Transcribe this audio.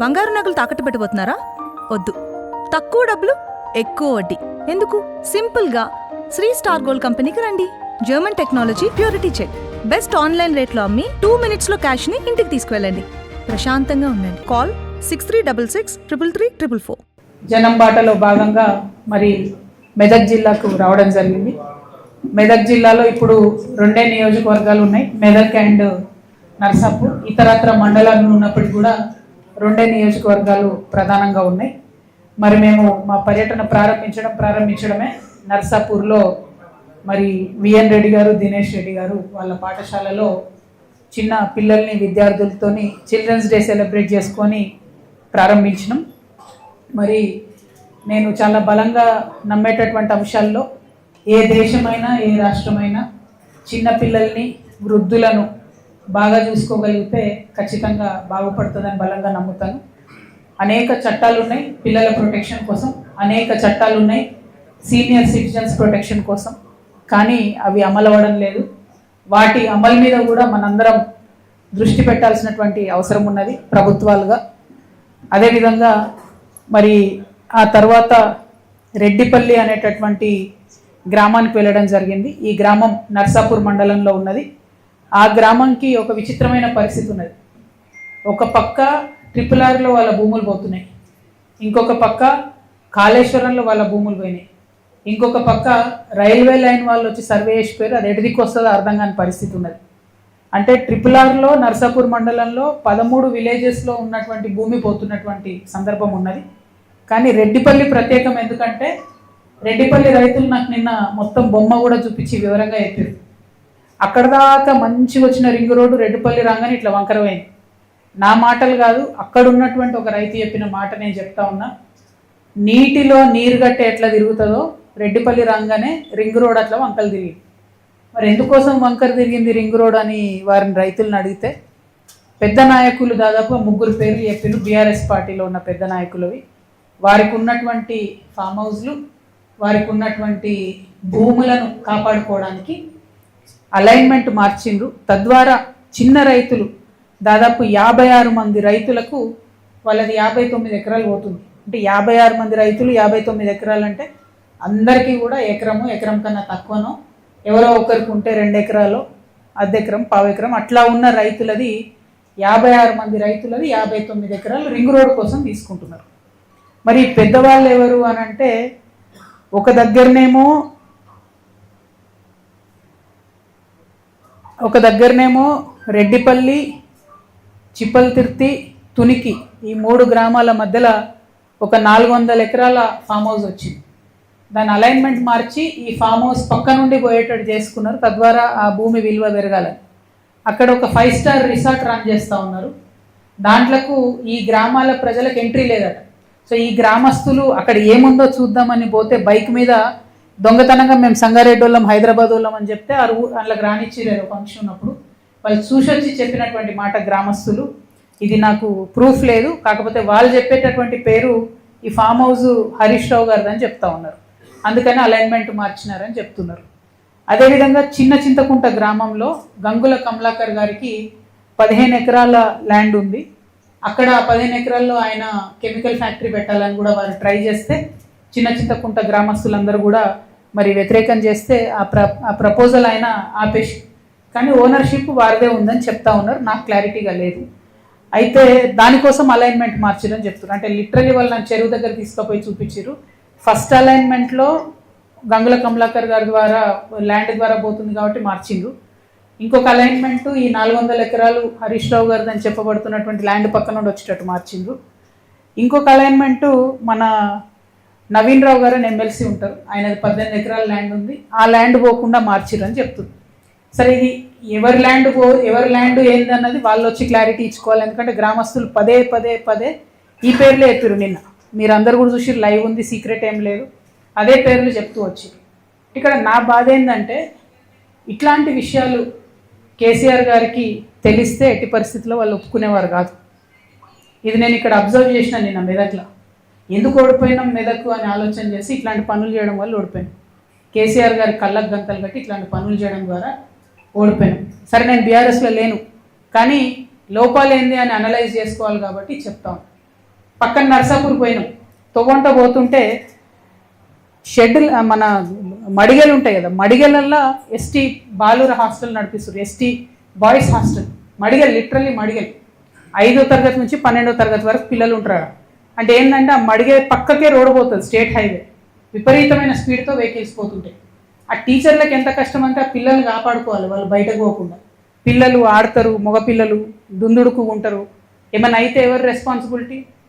బంగారు నగలు తాకట్టు పెట్టబోతున్నారా వద్దు. తక్కువ డబ్బులు ఎక్కువ వడ్డీ. ఎందుకు? సింపుల్గా. శ్రీ స్టార్ గోల్డ్ కంపెనీకి రండి. German technology purity check. Best online రేట్లో అమ్మి టూ మినిట్స్లో క్యాష్ని ఇంటికి తీసుకువెళ్ళండి. ప్రశాంతంగా ఉండండి. Call six three double six triple three triple four. జనం బాటలో భాగంగా మరి మెదక్ జిల్లాకు రావడం జరిగింది. మెదక్ జిల్లాలో ఇప్పుడు రెండే నియోజకవర్గాలు ఉన్నాయి. మెదక్ అండ్ నర్సాపూర్. ఇతరత్ర మండలాలు ఉన్నప్పటికీ కూడా రెండే నియోజకవర్గాలు ప్రధానంగా ఉన్నాయి. మరి మేము మా పర్యటన ప్రారంభించడం ప్రారంభించడమే నర్సాపూర్లో మరి విఎన్ రెడ్డి గారు దినేష్ రెడ్డి గారు వాళ్ళ పాఠశాలలో చిన్న పిల్లల్ని విద్యార్థులతోని చిల్డ్రన్స్ డే సెలబ్రేట్ చేసుకొని ప్రారంభించినాం. మరి నేను చాలా బలంగా నమ్మేటటువంటి అంశాల్లో ఏ దేశమైనా ఏ రాష్ట్రమైనా చిన్న పిల్లల్ని వృద్ధులను బాగా చూసుకోగలిగితే ఖచ్చితంగా బాగుపడుతుందని బలంగా నమ్ముతాను. అనేక చట్టాలు ఉన్నాయి పిల్లల ప్రొటెక్షన్ కోసం అనేక చట్టాలు ఉన్నాయి సీనియర్ సిటిజన్స్ ప్రొటెక్షన్ కోసం కానీ అవి అమలు అవ్వడం లేదు. వాటి అమలు మీద కూడా మనందరం దృష్టి పెట్టాల్సినటువంటి అవసరం ఉన్నది ప్రభుత్వాలుగా. అదేవిధంగా మరి ఆ తర్వాత రెడ్డిపల్లి అనేటటువంటి గ్రామానికి వెళ్ళడం జరిగింది. ఈ గ్రామం నర్సాపూర్ మండలంలో ఉన్నది. ఆ గ్రామంకి ఒక విచిత్రమైన పరిస్థితి ఉన్నది. ఒక పక్క ట్రిపుల్ ఆర్లో వాళ్ళ భూములు పోతున్నాయి. ఇంకొక పక్క కాళేశ్వరంలో వాళ్ళ భూములు పోయినాయి. ఇంకొక పక్క రైల్వే లైన్ వాళ్ళు వచ్చి సర్వే చేసిపోయారు. అది ఎటు వస్తుందో అర్థం కాని పరిస్థితి ఉన్నది. అంటే ట్రిపుల్ ఆర్లో నర్సాపూర్ మండలంలో పదమూడు విలేజెస్లో ఉన్నటువంటి భూమి పోతున్నటువంటి సందర్భం ఉన్నది. కానీ రెడ్డిపల్లి ప్రత్యేకం ఎందుకంటే రెడ్డిపల్లి రైతులు నాకు నిన్న మొత్తం బొమ్మ కూడా చూపించి వివరంగా చెప్పారు. అక్కడ దాకా మంచిగా వచ్చిన రింగ్ రోడ్డు రెడ్డిపల్లి రాగానే ఇట్లా వంకరమైంది నా మాటలు కాదు అక్కడ ఉన్నటువంటి ఒక రైతు చెప్పిన మాట నేను చెప్తా ఉన్నా. నీటిలో నీరు గట్టే ఎట్లా తిరుగుతుందో రెడ్డిపల్లి రాగానే రింగ్ రోడ్ అట్లా వంకలు తిరిగి మరి ఎందుకోసం వంకర తిరిగింది రింగ్ రోడ్ అని వారిని రైతులను అడిగితే? పెద్ద నాయకులు దాదాపు ముగ్గురు పేర్లు చెప్పిన బీఆర్ఎస్ పార్టీలో ఉన్న పెద్ద నాయకులవి. వారికి ఉన్నటువంటి ఫామ్ హౌస్లు వారికి ఉన్నటువంటి భూములను కాపాడుకోవడానికి అలైన్మెంట్ మార్చిండ్రు. తద్వారా చిన్న రైతులు దాదాపు యాభై ఆరు మంది రైతులకు వాళ్ళది యాభై తొమ్మిది ఎకరాలు పోతుంది. అంటే యాభై ఆరు మంది రైతులు యాభై తొమ్మిది ఎకరాలు అంటే అందరికీ కూడా ఎకరము ఎకరం కన్నా తక్కువనో ఎవరో ఒకరికి ఉంటే రెండు ఎకరాలు అర్ధ పావెకరం పావు ఎకరం అట్లా ఉన్న రైతులది యాభై ఆరు మంది రైతులది యాభై తొమ్మిది ఎకరాలు రింగ్ రోడ్ కోసం తీసుకుంటున్నారు. మరి పెద్దవాళ్ళు ఎవరు అని అంటే ఒక దగ్గరనేమో ఒక దగ్గరనేమో రెడ్డిపల్లి చిప్పల్తిర్తి తునికి ఈ మూడు గ్రామాల మధ్యలో ఒక నాలుగు వందల ఎకరాల ఫామ్ హౌస్ వచ్చింది. దాని అలైన్మెంట్ మార్చి ఈ ఫామ్ హౌస్ పక్క నుండి పోయేటట్టు చేసుకున్నారు. తద్వారా ఆ భూమి విలువ పెరగాలని. అక్కడ ఒక ఫైవ్ స్టార్ రిసార్ట్ రన్ చేస్తూ ఉన్నారు. దాంట్లకు ఈ గ్రామాల ప్రజలకు ఎంట్రీ లేదట. సో ఈ గ్రామస్తులు అక్కడ ఏముందో చూద్దామని పోతే బైక్ మీద దొంగతనంగా మేము సంగారెడ్డి వాళ్ళం హైదరాబాద్ వాళ్ళం అని చెప్తే ఆ ఊ అందులోకి రానిచ్చిరేరు ఫంక్షన్ ఉన్నప్పుడు వాళ్ళు చూసొచ్చి చెప్పినటువంటి మాట గ్రామస్తులు ఇది నాకు ప్రూఫ్ లేదు. కాకపోతే వాళ్ళు చెప్పేటటువంటి పేరు ఈ ఫామ్ హౌస్ హరీష్ రావు గారిది అని చెప్తా ఉన్నారు. అందుకని అలైన్మెంట్ మార్చినారని చెప్తున్నారు. అదేవిధంగా చిన్న చింతకుంట గ్రామంలో గంగుల కమలాకర్ గారికి పదిహేను ఎకరాల ల్యాండ్ ఉంది. అక్కడ పదిహేను ఎకరాల్లో ఆయన కెమికల్ ఫ్యాక్టరీ పెట్టాలని కూడా వారు ట్రై చేస్తే చిన్న చింతకుంట గ్రామస్తులందరూ కూడా మరి వ్యతిరేకం చేస్తే ఆ ప్ర ఆ ప్రపోజల్ ఆయన ఆపేసి కానీ ఓనర్షిప్ వారిదే ఉందని చెప్తా ఉన్నారు. నాకు క్లారిటీగా లేదు. అయితే దానికోసం అలైన్మెంట్ మార్చిరని చెప్తున్నారు. అంటే లిటరలీ వాళ్ళు నన్ను చెరువు దగ్గర తీసుకుపోయి చూపించారు ఫస్ట్ అలైన్మెంట్లో గంగుల కమలాకర్ గారి ద్వారా ల్యాండ్ ద్వారా పోతుంది కాబట్టి మార్చిండ్రు. ఇంకొక అలైన్మెంట్ ఈ నాలుగు వందల ఎకరాలు హరీష్ రావు గారిది అని చెప్పబడుతున్నటువంటి ల్యాండ్ పక్కన నుండి వచ్చేటట్టు మార్చిండ్రు. ఇంకొక అలైన్మెంట్ మన నవీన్ రావు గారు అని ఎమ్మెల్సీ ఉంటారు. ఆయనది పద్దెనిమిది ఎకరాల ల్యాండ్ ఉంది. ఆ ల్యాండ్ పోకుండా మార్చిర్రు అని చెప్తుంది. సరే ఇది ఎవరి ల్యాండ్ పో ఎవరి ల్యాండ్ ఏందన్నది వాళ్ళు వచ్చి క్లారిటీ ఇచ్చుకోవాలి. ఎందుకంటే గ్రామస్తులు పదే పదే పదే ఈ పేర్లే చెప్పారు నిన్న. మీరు అందరు కూడా చూసి లైవ్ ఉంది సీక్రెట్ ఏం లేదు. అదే పేర్లు చెప్తూ వచ్చి ఇక్కడ నా బాధ ఏంటంటే ఇట్లాంటి విషయాలు కేసీఆర్ గారికి తెలిస్తే ఎట్టి పరిస్థితుల్లో వాళ్ళు ఒప్పుకునేవారు కాదు. ఇది నేను ఇక్కడ అబ్జర్వ్ చేసిన నిన్న మెదక్లో. ఎందుకు ఓడిపోయినాం మెదక్ అని ఆలోచన చేసి ఇట్లాంటి పనులు చేయడం వల్ల ఓడిపోయాం. కేసీఆర్ గారి కళ్ళకు గంతలు కట్టి ఇట్లాంటి పనులు చేయడం ద్వారా ఓడిపోయాం. సరే నేను బీఆర్ఎస్లో లేను. కానీ లోపాలు ఏంది అని అనలైజ్ చేసుకోవాలి కాబట్టి చెప్తాం. పక్కన నర్సాపూర్ పోయినాం. తొవ్వంట పోతుంటే షెడ్ మన మడిగలు ఉంటాయి కదా మడిగలల్లో ఎస్టీ బాలుర హాస్టల్ నడిపిస్తారు ఎస్టీ బాయ్స్ హాస్టల్. మడిగల్ లిటరల్లీ మడిగల్. ఐదో తరగతి నుంచి పన్నెండో తరగతి వరకు పిల్లలు ఉంటారు అంటే ఏంటంటే ఆ మడిగే పక్కకే రోడ్ పోతుంది స్టేట్ హైవే. విపరీతమైన స్పీడ్తో వెహికల్స్ పోతుంటాయి. ఆ టీచర్లకు ఎంత కష్టం అంటే ఆ పిల్లల్ని కాపాడుకోవాలి వాళ్ళు బయటకు పోకుండా. పిల్లలు ఆడతారు మగపిల్లలు దుందుడుకు ఉంటారు ఏమైనా అయితే ఎవరు రెస్పాన్సిబిలిటీ